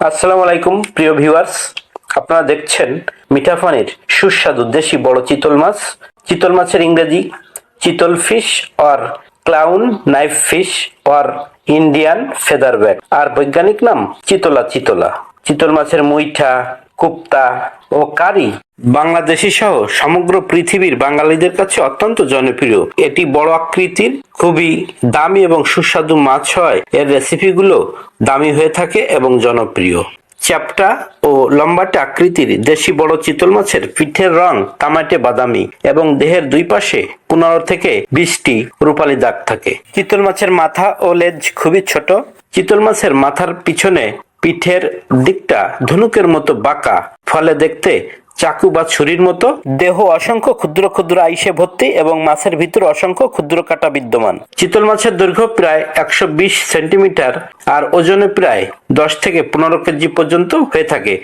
আসসালামু আলাইকুম, প্রিয় ভিউয়ার্স আপনারা দেখছেন মিঠা পানির সুস্বাদু দেশি বড় চিতল মাছ। চিতল মাছের ইংরেজি, chital fish or clown knife fish or Indian featherback আর বৈজ্ঞানিক নাম চিতলা চিতলা। চিতল মাছের মুইঠা কুপ্তা ও কারি। বাংলাদেশি সহ সমগ্র পৃথিবীর বাঙালিদের কাছে অত্যন্ত জনপ্রিয়। এটি বড় আকৃতির, খুবই দামি এবং সুস্বাদু মাছ হয়। এর রেসিপিগুলো দামি হয়ে থাকে এবং জনপ্রিয়। চ্যাপটা ও লম্বাটে আকৃতির দেশি বড় চিতল মাছের পিঠের রং তামাটে বাদামি এবং দেহের দুই পাশে পনেরো থেকে বিশটি রূপালী দাগ থাকে। চিতল মাছের মাথা ও লেজ খুবই ছোট। চিতল মাছের মাথার পিছনে পিঠের দিকটা ধনুকের মতো বাঁকা ফলে দেখতে চাকু বা ছুরির মতো। দেহ অসংখ্য ক্ষুদ্র ক্ষুদ্র আইসে ভর্তি এবং মাছের ভিতর অসংখ্য ক্ষুদ্র কাটা বিদ্যমান। চিতল মাছের দৈর্ঘ্য প্রায় একশো বিশ সেন্টিমিটার আর ওজনে প্রায় দশ থেকে পনেরো কেজি পর্যন্ত হয়ে থাকে।